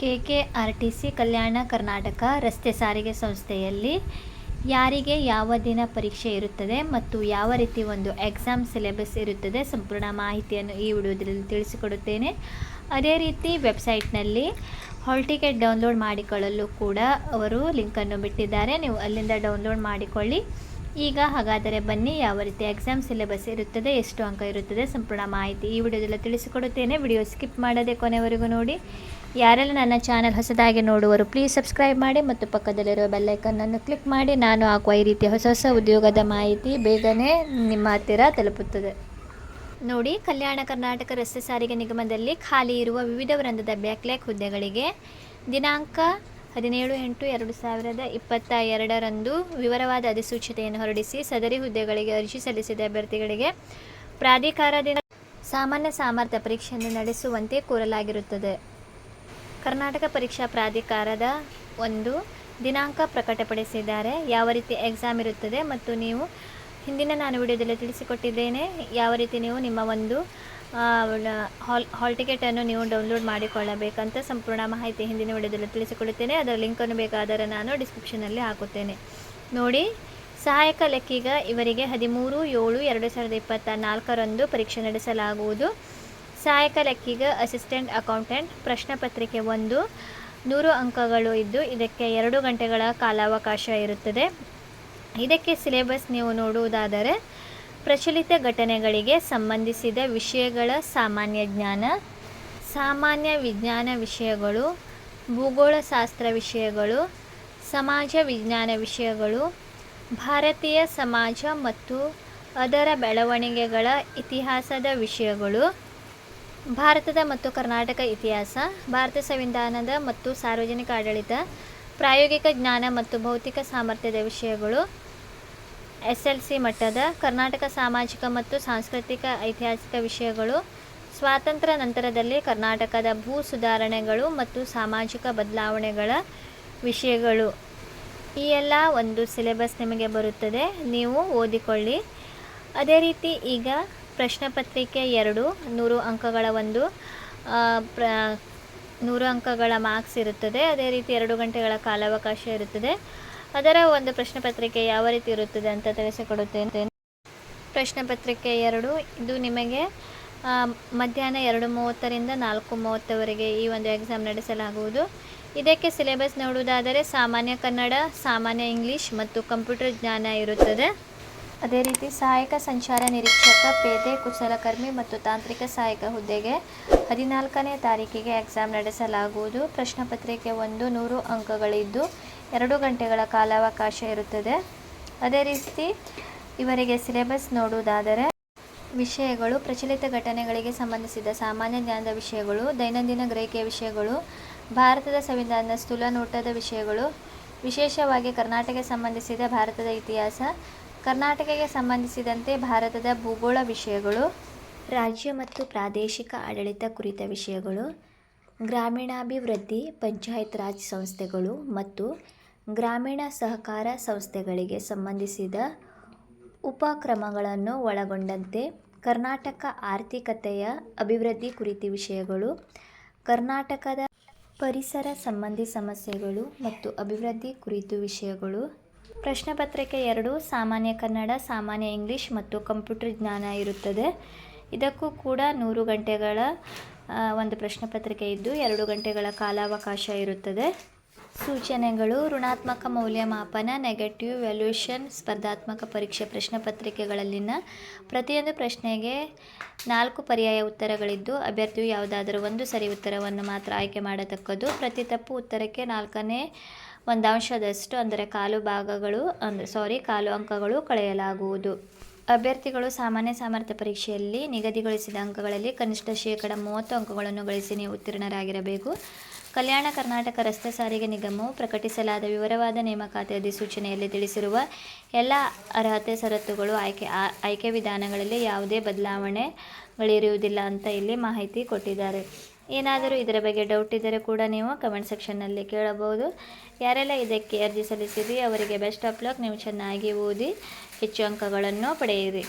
K ಕಲ್ಯಾಣ ಕರ್ನಾಟಕ ರಸ್ತೆ ಸಾರಿಗೆ ಸಂಸ್ಥೆಯಲ್ಲಿ ಯಾರಿಗೆ ಯಾವ ದಿನ ಪರೀಕ್ಷೆ ಇರುತ್ತದೆ ಮತ್ತು ಯಾವ ರೀತಿ ಒಂದು ಎಕ್ಸಾಮ್ ಸಿಲೆಬಸ್ ಇರುತ್ತದೆ ಸಂಪೂರ್ಣ ಮಾಹಿತಿಯನ್ನು ಈ ವಿಡಿಯೋದಲ್ಲಿ ತಿಳಿಸಿಕೊಡುತ್ತೇನೆ. ಅದೇ ರೀತಿ ವೆಬ್ಸೈಟ್ನಲ್ಲಿ ಹಾಲ್ ಟಿಕೆಟ್ ಡೌನ್ಲೋಡ್ ಮಾಡಿಕೊಳ್ಳಲು ಕೂಡ ಅವರು ಲಿಂಕನ್ನು ಬಿಟ್ಟಿದ್ದಾರೆ. ನೀವು ಅಲ್ಲಿಂದ ಡೌನ್ಲೋಡ್ ಮಾಡಿಕೊಳ್ಳಿ. ಈಗ ಹಾಗಾದರೆ ಬನ್ನಿ, ಯಾವ ರೀತಿ ಎಕ್ಸಾಮ್ ಸಿಲೆಬಸ್ ಇರುತ್ತದೆ, ಎಷ್ಟು ಅಂಕ ಇರುತ್ತದೆ, ಸಂಪೂರ್ಣ ಮಾಹಿತಿ ಈ ವಿಡಿಯೋದಲ್ಲಿ ತಿಳಿಸಿಕೊಡುತ್ತೇನೆ. ವಿಡಿಯೋ ಸ್ಕಿಪ್ ಮಾಡದೆ ಕೊನೆವರೆಗೂ ನೋಡಿ. ಯಾರೆಲ್ಲ ನನ್ನ ಚಾನಲ್ ಹೊಸದಾಗಿ ನೋಡುವರು ಪ್ಲೀಸ್ ಸಬ್ಸ್ಕ್ರೈಬ್ ಮಾಡಿ ಮತ್ತು ಪಕ್ಕದಲ್ಲಿರುವ ಬೆಲ್ಲೈಕನ್ನನ್ನು ಕ್ಲಿಕ್ ಮಾಡಿ. ನಾನು ಹಾಕುವ ಈ ರೀತಿಯ ಹೊಸ ಹೊಸ ಉದ್ಯೋಗದ ಮಾಹಿತಿ ಬೇಗನೆ ನಿಮ್ಮ ಹತ್ತಿರ ತಲುಪುತ್ತದೆ. ನೋಡಿ, ಕಲ್ಯಾಣ ಕರ್ನಾಟಕ ರಸ್ತೆ ಸಾರಿಗೆ ನಿಗಮದಲ್ಲಿ ಖಾಲಿ ಇರುವ ವಿವಿಧ ವೃಂದದ ಬ್ಯಾಕ್ಲ್ಯಾಕ್ ಹುದ್ದೆಗಳಿಗೆ ದಿನಾಂಕ ಹದಿನೇಳು ಎಂಟು ಎರಡು ಸಾವಿರದ ಇಪ್ಪತ್ತ ಎರಡರಂದು ವಿವರವಾದ ಅಧಿಸೂಚನೆಯನ್ನು ಹೊರಡಿಸಿ ಸದರಿ ಹುದ್ದೆಗಳಿಗೆ ಅರ್ಜಿ ಸಲ್ಲಿಸಿದ ಅಭ್ಯರ್ಥಿಗಳಿಗೆ ಪ್ರಾಧಿಕಾರದಿಂದ ಸಾಮಾನ್ಯ ಸಾಮರ್ಥ್ಯ ಪರೀಕ್ಷೆಯನ್ನು ನಡೆಸುವಂತೆ ಕೋರಲಾಗಿರುತ್ತದೆ. ಕರ್ನಾಟಕ ಪರೀಕ್ಷಾ ಪ್ರಾಧಿಕಾರದ ಒಂದು ದಿನಾಂಕ ಪ್ರಕಟಪಡಿಸಿದ್ದಾರೆ. ಯಾವ ರೀತಿ ಎಕ್ಸಾಮ್ ಇರುತ್ತದೆ ಮತ್ತು ನೀವು ಹಿಂದಿನ ನಾನು ವಿಡಿಯೋದಲ್ಲಿ ತಿಳಿಸಿಕೊಟ್ಟಿದ್ದೇನೆ. ಯಾವ ರೀತಿ ನೀವು ನಿಮ್ಮ ಒಂದು ಹಾಲ್ ಹಾಲ್ ಟಿಕೆಟನ್ನು ನೀವು ಡೌನ್ಲೋಡ್ ಮಾಡಿಕೊಳ್ಳಬೇಕಂತ ಸಂಪೂರ್ಣ ಮಾಹಿತಿ ಹಿಂದಿನ ವಿಡಿಯೋದಲ್ಲಿ ತಿಳಿಸಿಕೊಡುತ್ತೇನೆ. ಅದರ ಲಿಂಕನ್ನು ಬೇಕಾದರೆ ನಾನು ಡಿಸ್ಕ್ರಿಪ್ಷನಲ್ಲಿ ಹಾಕುತ್ತೇನೆ. ನೋಡಿ, ಸಹಾಯಕ ಲೆಕ್ಕಿಗ ಇವರಿಗೆ ಹದಿಮೂರು, ಏಳು, ಎರಡು ಸಾವಿರದ ಇಪ್ಪತ್ತ ನಾಲ್ಕರಂದು ಪರೀಕ್ಷೆ ನಡೆಸಲಾಗುವುದು. ಸಹಾಯಕ ಲೆಕ್ಕಿಗ ಅಸಿಸ್ಟೆಂಟ್ ಅಕೌಂಟೆಂಟ್, ಪ್ರಶ್ನೆ ಪತ್ರಿಕೆ ಒಂದು, ನೂರು ಅಂಕಗಳು ಇದ್ದು ಇದಕ್ಕೆ ಎರಡು ಗಂಟೆಗಳ ಕಾಲಾವಕಾಶ ಇರುತ್ತದೆ. ಇದಕ್ಕೆ ಸಿಲೆಬಸ್ ನೀವು ನೋಡುವುದಾದರೆ, ಪ್ರಚಲಿತ ಘಟನೆಗಳಿಗೆ ಸಂಬಂಧಿಸಿದ ವಿಷಯಗಳ ಸಾಮಾನ್ಯ ಜ್ಞಾನ, ಸಾಮಾನ್ಯ ವಿಜ್ಞಾನ ವಿಷಯಗಳು, ಭೂಗೋಳಶಾಸ್ತ್ರ ವಿಷಯಗಳು, ಸಮಾಜ ವಿಜ್ಞಾನ ವಿಷಯಗಳು, ಭಾರತೀಯ ಸಮಾಜ ಮತ್ತು ಅದರ ಬೆಳವಣಿಗೆಗಳ ಇತಿಹಾಸದ ವಿಷಯಗಳು. ಭಾರತದ ಮತ್ತು ಕರ್ನಾಟಕ ಇತಿಹಾಸ, ಭಾರತ ಸಂವಿಧಾನದ ಮತ್ತು ಸಾರ್ವಜನಿಕ ಆಡಳಿತ, ಪ್ರಾಯೋಗಿಕ ಜ್ಞಾನ ಮತ್ತು ಭೌತಿಕ ಸಾಮರ್ಥ್ಯದ ವಿಷಯಗಳು ಎಸ್ ಎಲ್ ಸಿ ಮಟ್ಟದ, ಕರ್ನಾಟಕ ಸಾಮಾಜಿಕ ಮತ್ತು ಸಾಂಸ್ಕೃತಿಕ ಐತಿಹಾಸಿಕ ವಿಷಯಗಳು, ಸ್ವಾತಂತ್ರ್ಯ ನಂತರದಲ್ಲಿ ಕರ್ನಾಟಕದ ಭೂ ಸುಧಾರಣೆಗಳು ಮತ್ತು ಸಾಮಾಜಿಕ ಬದಲಾವಣೆಗಳ ವಿಷಯಗಳು. ಈ ಎಲ್ಲ ಒಂದು ಸಿಲೆಬಸ್ ನಿಮಗೆ ಬರುತ್ತದೆ, ನೀವು ಓದಿಕೊಳ್ಳಿ. ಅದೇ ರೀತಿ ಈಗ ಪ್ರಶ್ನೆ ಪತ್ರಿಕೆ ಎರಡು, ನೂರು ಅಂಕಗಳ ಒಂದು. ಪ್ರ, ನೂರು ಅಂಕಗಳ ಮಾರ್ಕ್ಸ್ ಇರುತ್ತದೆ. ಅದೇ ರೀತಿ ಎರಡು ಗಂಟೆಗಳ ಕಾಲಾವಕಾಶ ಇರುತ್ತದೆ. ಅದರ ಒಂದು ಪ್ರಶ್ನೆ ಪತ್ರಿಕೆ ಯಾವ ರೀತಿ ಇರುತ್ತದೆ ಅಂತ ತಿಳಿಸಿಕೊಡುತ್ತೇನೆ. ಪ್ರಶ್ನೆ ಪತ್ರಿಕೆ ಎರಡು, ಇದು ನಿಮಗೆ ಮಧ್ಯಾಹ್ನ ಎರಡು ಮೂವತ್ತರಿಂದ ನಾಲ್ಕು ಮೂವತ್ತವರೆಗೆ ಈ ಒಂದು ಎಕ್ಸಾಮ್ ನಡೆಸಲಾಗುವುದು. ಇದಕ್ಕೆ ಸಿಲೆಬಸ್ ನೋಡುವುದಾದರೆ ಸಾಮಾನ್ಯ ಕನ್ನಡ, ಸಾಮಾನ್ಯ ಇಂಗ್ಲಿಷ್ ಮತ್ತು ಕಂಪ್ಯೂಟರ್ ಜ್ಞಾನ ಇರುತ್ತದೆ. ಅದೇ ರೀತಿ ಸಹಾಯಕ ಸಂಚಾರ ನಿರೀಕ್ಷಕ, ಪೇದೆ, ಕುಶಲಕರ್ಮಿ ಮತ್ತು ತಾಂತ್ರಿಕ ಸಹಾಯಕ ಹುದ್ದೆಗೆ ಹದಿನಾಲ್ಕನೇ ತಾರೀಕಿಗೆ ಎಕ್ಸಾಮ್ ನಡೆಸಲಾಗುವುದು. ಪ್ರಶ್ನೆ ಪತ್ರಿಕೆ ಒಂದು ನೂರು ಅಂಕಗಳಿದ್ದು ಎರಡು ಗಂಟೆಗಳ ಕಾಲಾವಕಾಶ ಇರುತ್ತದೆ. ಅದೇ ರೀತಿ ಇವರಿಗೆ ಸಿಲೆಬಸ್ ನೋಡುವುದಾದರೆ ವಿಷಯಗಳು, ಪ್ರಚಲಿತ ಘಟನೆಗಳಿಗೆ ಸಂಬಂಧಿಸಿದ ಸಾಮಾನ್ಯ ಜ್ಞಾನದ ವಿಷಯಗಳು, ದೈನಂದಿನ ಗ್ರಹಿಕೆಯ ವಿಷಯಗಳು, ಭಾರತದ ಸಂವಿಧಾನದ ಸ್ಥೂಲ ನೋಟದ ವಿಷಯಗಳು, ವಿಶೇಷವಾಗಿ ಕರ್ನಾಟಕಕ್ಕೆ ಸಂಬಂಧಿಸಿದ ಭಾರತದ ಇತಿಹಾಸ ಕರ್ನಾಟಕಕ್ಕೆ ಸಂಬಂಧಿಸಿದಂತೆ ಭಾರತದ ಭೂಗೋಳ ವಿಷಯಗಳು, ರಾಜ್ಯ ಮತ್ತು ಪ್ರಾದೇಶಿಕ ಆಡಳಿತ ಕುರಿತ ವಿಷಯಗಳು, ಗ್ರಾಮೀಣಾಭಿವೃದ್ಧಿ, ಪಂಚಾಯತ್ ರಾಜ್ ಸಂಸ್ಥೆಗಳು ಮತ್ತು ಗ್ರಾಮೀಣ ಸಹಕಾರ ಸಂಸ್ಥೆಗಳಿಗೆ ಸಂಬಂಧಿಸಿದ ಉಪಕ್ರಮಗಳನ್ನು ಒಳಗೊಂಡಂತೆ ಕರ್ನಾಟಕ ಆರ್ಥಿಕತೆಯ ಅಭಿವೃದ್ಧಿ ಕುರಿತ ವಿಷಯಗಳು, ಕರ್ನಾಟಕದ ಪರಿಸರ ಸಂಬಂಧಿ ಸಮಸ್ಯೆಗಳು ಮತ್ತು ಅಭಿವೃದ್ಧಿ ಕುರಿತು ವಿಷಯಗಳು ಪ್ರಶ್ನೆ ಪತ್ರಿಕೆ ಎರಡು, ಸಾಮಾನ್ಯ ಕನ್ನಡ, ಸಾಮಾನ್ಯ ಇಂಗ್ಲಿಷ್ ಮತ್ತು ಕಂಪ್ಯೂಟರ್ ಜ್ಞಾನ ಇರುತ್ತದೆ. ಇದಕ್ಕೂ ಕೂಡ ನೂರು ಗಂಟೆಗಳ ಒಂದು ಪ್ರಶ್ನೆ ಪತ್ರಿಕೆ ಇದ್ದು ಎರಡು ಗಂಟೆಗಳ ಕಾಲಾವಕಾಶ ಇರುತ್ತದೆ. ಸೂಚನೆಗಳು, ಋಣಾತ್ಮಕ ಮೌಲ್ಯಮಾಪನ ನೆಗೆಟಿವ್ ವ್ಯಾಲ್ಯೂಷನ್ ಸ್ಪರ್ಧಾತ್ಮಕ ಪರೀಕ್ಷೆ, ಪ್ರಶ್ನೆ ಪತ್ರಿಕೆಗಳಲ್ಲಿನ ಪ್ರತಿಯೊಂದು ಪ್ರಶ್ನೆಗೆ ನಾಲ್ಕು ಪರ್ಯಾಯ ಉತ್ತರಗಳಿದ್ದು, ಅಭ್ಯರ್ಥಿಯು ಯಾವುದಾದರೂ ಒಂದು ಸರಿ ಉತ್ತರವನ್ನು ಮಾತ್ರ ಆಯ್ಕೆ ಮಾಡತಕ್ಕದ್ದು, ಪ್ರತಿ ತಪ್ಪು ಉತ್ತರಕ್ಕೆ ನಾಲ್ಕನೇ ಒಂದಾಂಶದಷ್ಟು ಅಂದರೆ ಕಾಲು ಭಾಗಗಳು, ಅಂದರೆ ಸಾರಿ ಕಾಲು ಅಂಕಗಳು ಕಳೆಯಲಾಗುವುದು. ಅಭ್ಯರ್ಥಿಗಳು ಸಾಮಾನ್ಯ ಸಾಮರ್ಥ್ಯ ಪರೀಕ್ಷೆಯಲ್ಲಿ ನಿಗದಿಗೊಳಿಸಿದ ಅಂಕಗಳಲ್ಲಿ ಕನಿಷ್ಠ ಶೇಕಡ ಮೂವತ್ತು ಅಂಕಗಳನ್ನು ಗಳಿಸಿ ನೀವು ಉತ್ತೀರ್ಣರಾಗಿರಬೇಕು. ಕಲ್ಯಾಣ ಕರ್ನಾಟಕ ರಸ್ತೆ ಸಾರಿಗೆ ನಿಗಮವು ಪ್ರಕಟಿಸಲಾದ ವಿವರವಾದ ನೇಮಕಾತಿ ಅಧಿಸೂಚನೆಯಲ್ಲಿ ತಿಳಿಸಿರುವ ಎಲ್ಲ ಅರ್ಹತೆ ಷರತ್ತುಗಳು ಆಯ್ಕೆ ಆಯ್ಕೆ ವಿಧಾನಗಳಲ್ಲಿ ಯಾವುದೇ ಬದಲಾವಣೆಗಳಿರುವುದಿಲ್ಲ ಅಂತ ಇಲ್ಲಿ ಮಾಹಿತಿ ಕೊಟ್ಟಿದ್ದಾರೆ. ಏನಾದರೂ ಇದರ ಬಗ್ಗೆ ಡೌಟ್ ಇದ್ದರೆ ಕೂಡ ನೀವು ಕಮೆಂಟ್ ಸೆಕ್ಷನ್ನಲ್ಲಿ ಕೇಳಬಹುದು. ಯಾರೆಲ್ಲ ಇದಕ್ಕೆ ಅರ್ಜಿ ಸಲ್ಲಿಸಿರಿ ಅವರಿಗೆ ಬೆಸ್ಟ್ ಆಫ್ ಲಕ್ ನೀವು ಚೆನ್ನಾಗಿ ಓದಿ, ಹೆಚ್ಚು ಅಂಕಗಳನ್ನು ಪಡೆಯಿರಿ.